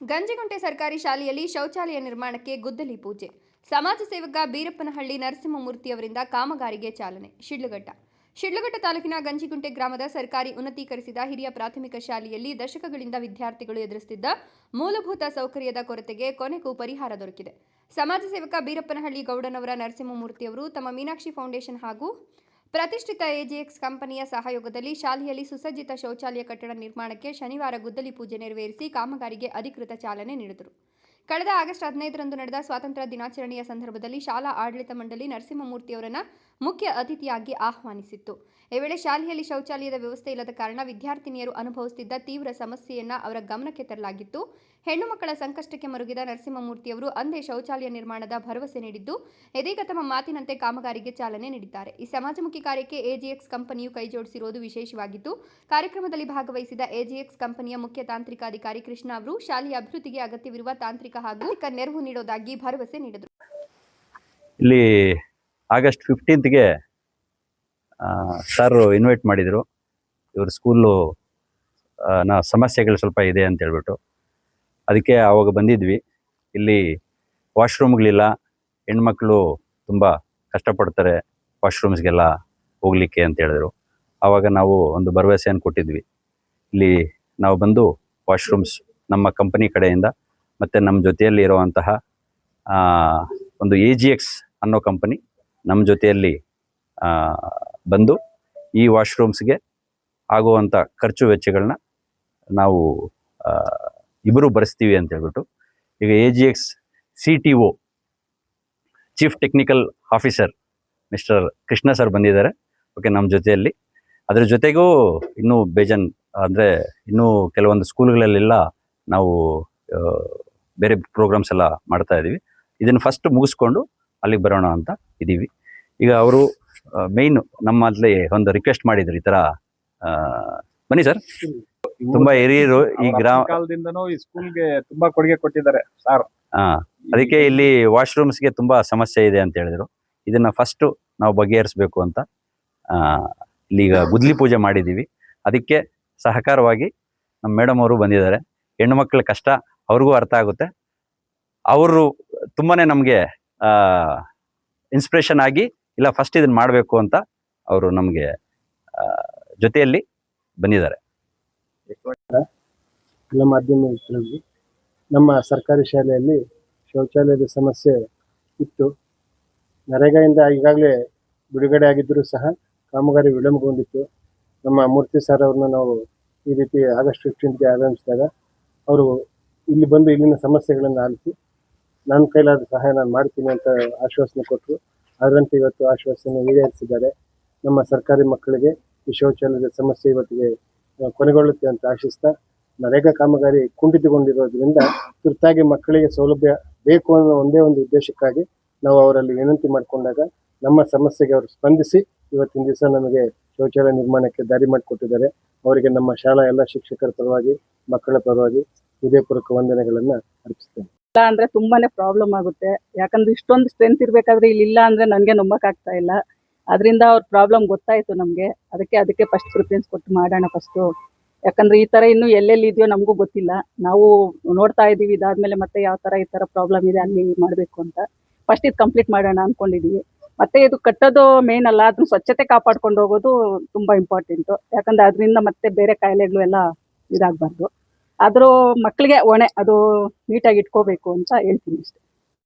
ಗಂಜಿಗುಂಟೆ ಸರ್ಕಾರಿ ಶಾಲೆಯಲ್ಲಿ ಶೌಚಾಲಯ ನಿರ್ಮಾಣಕ್ಕೆ ಗುದ್ದಲಿ ಪೂಜೆ. ಸಮಾಜ ಸೇವಕ ಬೀರಪ್ಪನಹಳ್ಳಿ ನರಸಿಂಹಮೂರ್ತಿ ಅವರಿಂದ ಕಾಮಗಾರಿಗೆ ಚಾಲನೆ. ಶಿಡ್ಲಘಟ್ಟ. ಶಿಡ್ಲಘಟ್ಟ ತಾಲೂಕಿನ ಗಂಜಿಗುಂಟೆ ಗ್ರಾಮದ ಸರ್ಕಾರಿ ಉನ್ನತೀಕರಿಸಿದ ಹಿರಿಯ ಪ್ರಾಥಮಿಕ ಶಾಲೆಯಲ್ಲಿ ದಶಕಗಳಿಂದ ವಿದ್ಯಾರ್ಥಿಗಳು ಎದುರಿಸುತ್ತಿದ್ದ ಮೂಲಭೂತ ಸೌಕರ್ಯದ ಕೊರತೆಗೆ ಕೊನೆಗೂ ಪರಿಹಾರ ದೊರಕಿದೆ. ಸಮಾಜ ಸೇವಕ ಬೀರಪ್ಪನಹಳ್ಳಿ ಗೌಡನವರ ನರಸಿಂಹಮೂರ್ತಿಯವರು ತಮ್ಮ ಮೀನಾಕ್ಷಿ ಫೌಂಡೇಶನ್ ಹಾಗೂ ಪ್ರತಿಷ್ಠಿತ ಎಜಿಎಕ್ಸ್ ಕಂಪನಿಯ ಸಹಯೋಗದಲ್ಲಿ ಶಾಲೆಯಲ್ಲಿ ಸುಸಜ್ಜಿತ ಶೌಚಾಲಯ ಕಟ್ಟಡ ನಿರ್ಮಾಣಕ್ಕೆ ಶನಿವಾರ ಗುದ್ದಲಿ ಪೂಜೆ ನೆರವೇರಿಸಿ ಕಾಮಗಾರಿಗೆ ಅಧಿಕೃತ ಚಾಲನೆ ನೀಡಿದರು. ಕಳೆದ ಆಗಸ್ಟ್ ಹದಿನೈದರಂದು ನಡೆದ ಸ್ವಾತಂತ್ರ್ಯ ದಿನಾಚರಣೆಯ ಸಂದರ್ಭದಲ್ಲಿ ಶಾಲಾ ಆಡಳಿತ ಮಂಡಳಿ ನರಸಿಂಹಮೂರ್ತಿಯವರನ್ನ ಮುಖ್ಯ ಅತಿಥಿಯಾಗಿ ಆಹ್ವಾನಿಸಿತ್ತು. ಈ ವೇಳೆ ಶಾಲೆಯಲ್ಲಿ ಶೌಚಾಲಯದ ವ್ಯವಸ್ಥೆ ಇಲ್ಲದ ಕಾರಣ ವಿದ್ಯಾರ್ಥಿನಿಯರು ಅನುಭವಿಸುತ್ತಿದ್ದ ತೀವ್ರ ಸಮಸ್ಯೆಯನ್ನ ಅವರ ಗಮನಕ್ಕೆ ತರಲಾಗಿತ್ತು. ಹೆಣ್ಣು ಮಕ್ಕಳ ಸಂಕಷ್ಟಕ್ಕೆ ಮರುಗಿದ ನರಸಿಂಹಮೂರ್ತಿಯವರು ಅಂದೇ ಶೌಚಾಲಯ ನಿರ್ಮಾಣದ ಭರವಸೆ ನೀಡಿದ್ದು, ಇದೀಗ ತಮ್ಮ ಮಾತಿನಂತೆ ಕಾಮಗಾರಿಗೆ ಚಾಲನೆ ನೀಡಿದ್ದಾರೆ. ಈ ಸಮಾಜಮುಖಿ ಕಾರ್ಯಕ್ಕೆ ಎಜಿಎಕ್ಸ್ ಕಂಪನಿಯು ಕೈಜೋಡಿಸಿರುವುದು ವಿಶೇಷವಾಗಿದ್ದು, ಕಾರ್ಯಕ್ರಮದಲ್ಲಿ ಭಾಗವಹಿಸಿದ ಎಜಿಎಕ್ಸ್ ಕಂಪನಿಯ ಮುಖ್ಯ ತಾಂತ್ರಿಕ ಅಧಿಕಾರಿ ಕೃಷ್ಣ ಅವರು ಶಾಲೆಯ ಅಭಿವೃದ್ಧಿಗೆ ಅಗತ್ಯವಿರುವ ತಾಂತ್ರಿಕ ಹಾಗೂ ನೆರವು ನೀಡುವುದಾಗಿ ಭರವಸೆ ನೀಡಿದರು. ಇಲ್ಲಿ ಆಗಸ್ಟ್ ಫಿಫ್ಟೀನ್ತ್ಗೆ ಸರ್ ಇನ್ವೈಟ್ ಮಾಡಿದರು. ಇವ್ರ ಸ್ಕೂಲು ನಾ ಸಮಸ್ಯೆಗಳು ಸ್ವಲ್ಪ ಇದೆ ಅಂತ ಹೇಳ್ಬಿಟ್ಟು. ಅದಕ್ಕೆ ಆವಾಗ ಬಂದಿದ್ವಿ. ಇಲ್ಲಿ ವಾಶ್ರೂಮ್ಗಳಿಲ್ಲ. ಹೆಣ್ಮಕ್ಳು ತುಂಬ ಕಷ್ಟಪಡ್ತಾರೆ ವಾಶ್ರೂಮ್ಸ್ಗೆಲ್ಲ ಹೋಗಲಿಕ್ಕೆ ಅಂತ ಹೇಳಿದ್ರು. ಆವಾಗ ನಾವು ಒಂದು ಭರವಸೆಯನ್ನು ಕೊಟ್ಟಿದ್ವಿ. ಇಲ್ಲಿ ನಾವು ಬಂದು ವಾಶ್ರೂಮ್ಸ್ ನಮ್ಮ ಕಂಪನಿ ಕಡೆಯಿಂದ ಮತ್ತು ನಮ್ಮ ಜೊತೆಯಲ್ಲಿ ಇರುವಂತಹ ಒಂದು ಎ ಜಿ ಎಕ್ಸ್ ಅನ್ನೋ ಕಂಪನಿ ನಮ್ಮ ಜೊತೆಯಲ್ಲಿ ಬಂದು ಈ ವಾಶ್ರೂಮ್ಸ್ಗೆ ಆಗುವಂಥ ಖರ್ಚು ವೆಚ್ಚಗಳನ್ನ ನಾವು ಇಬ್ಬರು ಭರಿಸ್ತೀವಿ ಅಂತ ಹೇಳ್ಬಿಟ್ಟು, ಈಗ A G X C T O chief technical officer mister Krishna sir ಬಂದಿದ್ದಾರೆ. ಓಕೆ, ನಮ್ಮ ಜೊತೆಯಲ್ಲಿ. ಅದರ ಜೊತೆಗೂ ಇನ್ನೂ ಬೇಜನ್, ಅಂದರೆ ಇನ್ನೂ ಕೆಲವೊಂದು ಸ್ಕೂಲ್ಗಳಲ್ಲೆಲ್ಲ ನಾವು ಬೇರೆ ಪ್ರೋಗ್ರಾಮ್ಸ್ ಎಲ್ಲ ಮಾಡ್ತಾ ಇದ್ದೀವಿ ಇದನ್ನು ಫಸ್ಟ್ ಮುಗಿಸ್ಕೊಂಡು ಅಲ್ಲಿಗೆ ಬರೋಣ ಅಂತ ಇದ್ದೀವಿ. ಈಗ ಅವರು ಮೇಯ್ನ್ ನಮ್ಮಲ್ಲಿ ಒಂದು ರಿಕ್ವೆಸ್ಟ್ ಮಾಡಿದ್ರು ಈ ತರ ಬನ್ನಿ ಸರ್ ತುಂಬಾ ಹಿರಿಯರು ಈ ಗ್ರಾಮ ಕಾಲದಿಂದನೂ ಈ ಸ್ಕೂಲ್ಗೆ ತುಂಬಾ ಕೊಡುಗೆ ಕೊಟ್ಟಿದ್ದಾರೆ ಸರ್ ಹಾ ಅದಕ್ಕೆ ಇಲ್ಲಿ ವಾಶ್ರೂಮ್ಸ್ಗೆ ತುಂಬಾ ಸಮಸ್ಯೆ ಇದೆ ಅಂತ ಹೇಳಿದ್ರು. ಇದನ್ನ ಫಸ್ಟ್ ನಾವು ಬಗೆಹರಿಸ್ಬೇಕು ಅಂತ ಆ, ಈಗ ಗುದ್ಲಿ ಪೂಜೆ ಮಾಡಿದ್ದೀವಿ. ಅದಕ್ಕೆ ಸಹಕಾರವಾಗಿ ನಮ್ಮ ಮೇಡಮ್ ಅವರು ಬಂದಿದ್ದಾರೆ. ಹೆಣ್ಣು ಮಕ್ಕಳ ಕಷ್ಟ ಅವ್ರಿಗೂ ಅರ್ಥ ಆಗುತ್ತೆ. ಅವರು ತುಂಬಾನೇ ನಮಗೆ ಇನ್ಸ್ಪಿರೇಷನ್ ಆಗಿ, ಇಲ್ಲ ಫಸ್ಟ್ ಇದನ್ನ ಮಾಡಬೇಕು ಅಂತ ಅವರು ನಮಗೆ ಜೊತೆಯಲ್ಲಿ ಬಂದಿದ್ದಾರೆ. ಎಲ್ಲ ಮಾಧ್ಯಮ ನಮ್ಮ ಸರ್ಕಾರಿ ಶಾಲೆಯಲ್ಲಿ ಶೌಚಾಲಯದ ಸಮಸ್ಯೆ ಇತ್ತು. ನರೇಗಾಯಿಂದ ಈಗಾಗಲೇ ಬಿಡುಗಡೆ ಆಗಿದ್ದರೂ ಸಹ ಕಾಮಗಾರಿ ವಿಳಂಬಗೊಂಡಿತ್ತು. ನಮ್ಮ ಮೂರ್ತಿ ಸರ್ ಅವ್ರನ್ನ ನಾವು ಈ ರೀತಿ ಆಗಸ್ಟ್ ಫಿಫ್ಟೀನ್ಗೆ ಆಗಮಿಸಿದಾಗ, ಅವರು ಇಲ್ಲಿ ಬಂದು ಇಲ್ಲಿನ ಸಮಸ್ಯೆಗಳನ್ನು ಆಲಿಸಿ ನನ್ನ ಕೈಲಾದ ಸಹಾಯ ನಾನು ಮಾಡ್ತೀನಿ ಅಂತ ಆಶ್ವಾಸನೆ ಕೊಟ್ಟರು. ಅದರಂತೆ ಇವತ್ತು ಆಶ್ವಾಸನೆ ಈಡೇರಿಸಿದ್ದಾರೆ. ನಮ್ಮ ಸರ್ಕಾರಿ ಮಕ್ಕಳಿಗೆ ಈ ಶೌಚಾಲಯದ ಸಮಸ್ಯೆ ಇವತ್ತಿಗೆ ಕೊನೆಗೊಳ್ಳುತ್ತೆ ಅಂತ ಆಶಿಸ್ತಾ ನರೇಗಾ ಕಾಮಗಾರಿ ಕುಂಠಿತಗೊಂಡಿರೋದ್ರಿಂದ ತುರ್ತಾಗಿ ಮಕ್ಕಳಿಗೆ ಸೌಲಭ್ಯ ಬೇಕು ಅನ್ನೋ ಒಂದೇ ಒಂದು ಉದ್ದೇಶಕ್ಕಾಗಿ ನಾವು ಅವರಲ್ಲಿ ವಿನಂತಿ ಮಾಡಿಕೊಂಡಾಗ ನಮ್ಮ ಸಮಸ್ಯೆಗೆ ಅವರು ಸ್ಪಂದಿಸಿ ಇವತ್ತಿನ ದಿವಸ ನಮಗೆ ಶೌಚಾಲಯ ನಿರ್ಮಾಣಕ್ಕೆ ದಾರಿ ಮಾಡಿಕೊಟ್ಟಿದ್ದಾರೆ. ಅವರಿಗೆ ನಮ್ಮ ಶಾಲಾ ಎಲ್ಲ ಶಿಕ್ಷಕರ ಪರವಾಗಿ, ಮಕ್ಕಳ ಪರವಾಗಿ ಹೃದಯಪೂರ್ವಕ ವಂದನೆಗಳನ್ನು ಅರ್ಪಿಸ್ತೇನೆ. ಇಲ್ಲ ಅಂದ್ರೆ ತುಂಬಾನೇ ಪ್ರಾಬ್ಲಮ್ ಆಗುತ್ತೆ. ಯಾಕಂದ್ರೆ ಇಷ್ಟೊಂದು ಸ್ಟ್ರೆಂತ್ ಇರ್ಬೇಕಾದ್ರೆ ಇಲ್ಲಿ ಇಲ್ಲ ಅಂದ್ರೆ ನನ್ಗೆ ನಂಬಕ್ ಆಗ್ತಾ ಇಲ್ಲ. ಅದರಿಂದ ಅವ್ರ ಪ್ರಾಬ್ಲಮ್ ಗೊತ್ತಾಯ್ತು ನಮ್ಗೆ. ಅದಕ್ಕೆ ಅದಕ್ಕೆ ಫಸ್ಟ್ ಪ್ರಿಫರೆನ್ಸ್ ಕೊಟ್ಟು ಮಾಡೋಣ ಫಸ್ಟು ಯಾಕಂದ್ರೆ ಈ ತರ ಇನ್ನು ಎಲ್ಲೆಲ್ಲಿ ಇದೆಯೋ ನಮಗೂ ಗೊತ್ತಿಲ್ಲ. ನಾವು ನೋಡ್ತಾ ಇದೀವಿ ಇದಾದ್ಮೇಲೆ ಮತ್ತೆ ಯಾವ ತರ ಈ ತರ ಪ್ರಾಬ್ಲಮ್ ಇದೆ ಅಲ್ಲಿ ಮಾಡ್ಬೇಕು ಅಂತ. ಫಸ್ಟ್ ಇದು ಕಂಪ್ಲೀಟ್ ಮಾಡೋಣ ಅನ್ಕೊಂಡಿದೀವಿ. ಮತ್ತೆ ಇದು ಕಟ್ಟೋದು ಮೇನ್ ಅಲ್ಲ ಅದ್ರ ಸ್ವಚ್ಛತೆ ಕಾಪಾಡ್ಕೊಂಡು ಹೋಗೋದು ತುಂಬಾ ಇಂಪಾರ್ಟೆಂಟ್ ಯಾಕಂದ್ರೆ ಅದರಿಂದ ಮತ್ತೆ ಬೇರೆ ಕಾಯಿಲೆಗಳು ಎಲ್ಲ ಇದಾಗಬಾರ್ದು. ಆದ್ರೂ ಮಕ್ಕಳಿಗೆ ಒಣೆ ಅದು ನೀಟಾಗಿ ಇಟ್ಕೋಬೇಕು ಅಂತ ಹೇಳ್ತೀನಿ ಅಷ್ಟೇ.